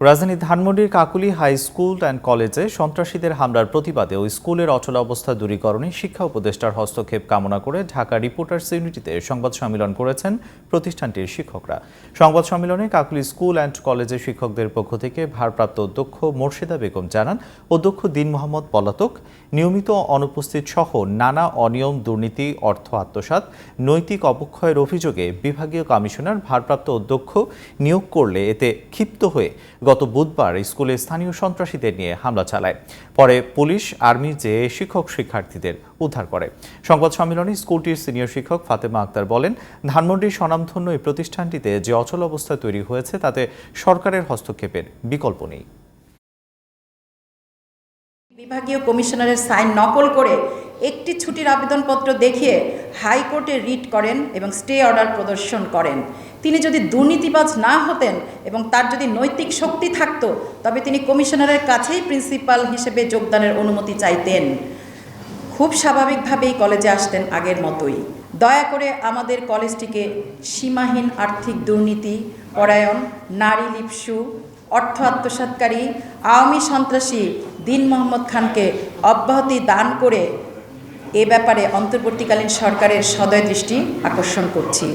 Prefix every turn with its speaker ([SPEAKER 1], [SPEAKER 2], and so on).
[SPEAKER 1] রাজধানীর ধানমন্ডির Kakuli high school and কলেজে সন্ত্রাসীদের হামলার প্রতিবাদে ওই স্কুলের অচল অবস্থা দূরীকরণে শিক্ষা উপদেষ্টার হস্তক্ষেপ কামনা করে ঢাকা রিপোর্টার্স ইউনিটিতে সংবাদ সম্মেলন করেছেন প্রতিষ্ঠানটির শিক্ষকরা। সংবাদ সম্মেলনে কাকুলি স্কুল অ্যান্ড কলেজের শিক্ষকদের পক্ষ থেকে ভারপ্রাপ্ত অধ্যক্ষ মোর্শেদা বেগম জানান, অধ্যক্ষ দিন মোহাম্মদ পলাতক, নিয়মিত অনুপস্থিত সহ নানা অনিয়ম, দুর্নীতি, অর্থ আত্মসাৎ, নৈতিক অবক্ষয়ের অভিযোগে বিভাগীয় কমিশনার ভারপ্রাপ্ত অধ্যক্ষ নিয়োগ করলে এতে ক্ষিপ্ত হয়ে গত বুধবার স্কুলে স্থানীয় সন্ত্রাসীদের নিয়ে হামলা চালায়। পরে পুলিশ, আর্মি যে শিক্ষক শিক্ষার্থীদের উদ্ধার করে। সংবাদ সম্মেলনে স্কুলটির সিনিয়র শিক্ষক ফাতেমা আক্তার বলেন, ধানমন্ডির স্বনামধন্য এই প্রতিষ্ঠানটিতে যে অচল অবস্থা তৈরি হয়েছে, তাতে সরকারের হস্তক্ষেপের বিকল্প নেই।
[SPEAKER 2] বিভাগীয় কমিশনারের সাইন নকল করে একটি ছুটির আবেদনপত্র দেখিয়ে হাইকোর্টে রিট করেন এবং স্টে অর্ডার প্রদর্শন করেন। তিনি যদি দুর্নীতিবাজ না হতেন এবং তার যদি নৈতিক শক্তি থাকত, তবে তিনি কমিশনারের কাছেই প্রিন্সিপাল হিসেবে যোগদানের অনুমতি চাইতেন। খুব স্বাভাবিকভাবেই কলেজে আসতেন আগের মতোই। দয়া করে আমাদের কলেজটিকে সীমাহীন আর্থিক দুর্নীতি, পরায়ণ, নারী লিপসু অর্থ আত্মসাতকারী আওয়ামী সন্ত্রাসী দিন মোহাম্মদ খানকে অব্যাহতি দান করে এ ব্যাপারে অন্তর্বর্তীকালীন সরকারের সদয় দৃষ্টি আকর্ষণ করছি।